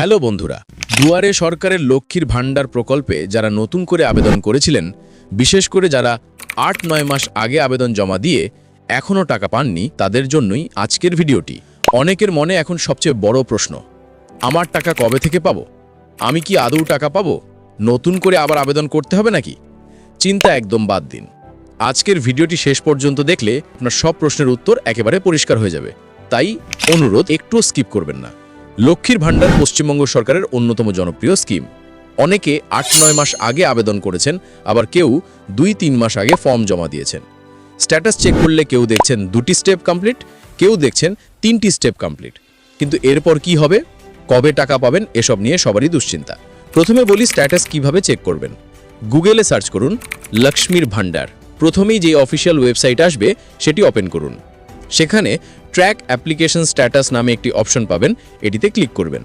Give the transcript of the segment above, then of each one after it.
Hello বন্ধুরা, দুয়ারে সরকারের লক্ষ্মীর ভাণ্ডার প্রকল্পে যারা নতুন করে আবেদন করেছিলেন, বিশেষ করে যারা আট নয় মাস আগে আবেদন জমা দিয়ে এখনও টাকা পাননি, তাদের জন্যই আজকের ভিডিওটি। অনেকের মনে এখন সবচেয়ে বড় প্রশ্ন, আমার টাকা কবে থেকে পাব? আমি কি আদৌ টাকা পাব? নতুন করে আবার আবেদন করতে হবে নাকি? চিন্তা একদম বাদ দিন। আজকের ভিডিওটি শেষ পর্যন্ত দেখলে আপনার সব প্রশ্নের উত্তর একেবারে পরিষ্কার হয়ে যাবে। তাই অনুরোধ একটুও স্কিপ করবেন না। লক্ষ্মীর ভাণ্ডার পশ্চিমবঙ্গ সরকারের অন্যতম জনপ্রিয় স্কিম। অনেকে আট নয় মাস আগে আবেদন করেছেন, আবার কেউ দুই তিন মাস আগে ফর্ম জমা দিয়েছেন। স্ট্যাটাস চেক করলে কেউ দেখছেন দুটি স্টেপ কমপ্লিট, কেউ দেখছেন তিনটি স্টেপ কমপ্লিট। কিন্তু এরপর কি হবে? কবে টাকা পাবেন? এসব নিয়ে সবারই দুশ্চিন্তা। প্রথমে বলি স্ট্যাটাস কীভাবে চেক করবেন। গুগলে সার্চ করুন, লক্ষ্মীর ভাণ্ডার। প্রথমেই যে অফিসিয়াল ওয়েবসাইট আসবে, সেটি ওপেন করুন। সেখানে ট্র্যাক অ্যাপ্লিকেশন স্ট্যাটাস নামে একটি অপশন পাবেন, এটিতে ক্লিক করবেন।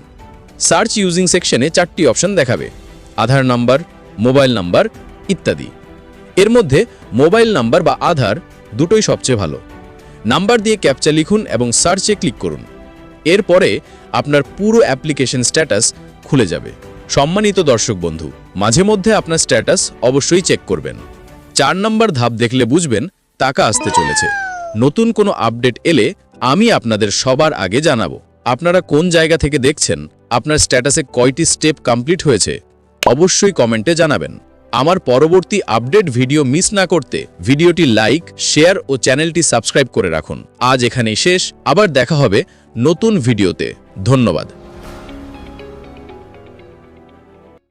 সার্চ ইউজিং সেকশনে চারটি অপশন দেখাবে, আধার নাম্বার, মোবাইল নাম্বার ইত্যাদি। এর মধ্যে মোবাইল নাম্বার বা আধার দুটোই সবচেয়ে ভালো। নাম্বার দিয়ে ক্যাপচা লিখুন এবং সার্চে ক্লিক করুন। এরপরে আপনার পুরো অ্যাপ্লিকেশন স্ট্যাটাস খুলে যাবে। সম্মানিত দর্শক বন্ধু, মাঝে মধ্যে আপনার স্ট্যাটাস অবশ্যই চেক করবেন। চার নম্বর ধাপ দেখলে বুঝবেন, টাকা আসতে চলেছে। নতুন কোনো আপডেট এলে আমি আপনাদের সবার আগে জানাব। আপনারা কোন জায়গা থেকে দেখছেন? আপনার স্ট্যাটাসে কয়টি স্টেপ কমপ্লিট হয়েছে? অবশ্যই কমেন্টে জানাবেন। আমার পরবর্তী আপডেট ভিডিও মিস না করতে ভিডিওটি লাইক, শেয়ার ও চ্যানেলটি সাবস্ক্রাইব করে রাখুন। আজ এখানেই শেষ। আবার দেখা হবে নতুন ভিডিওতে। ধন্যবাদ।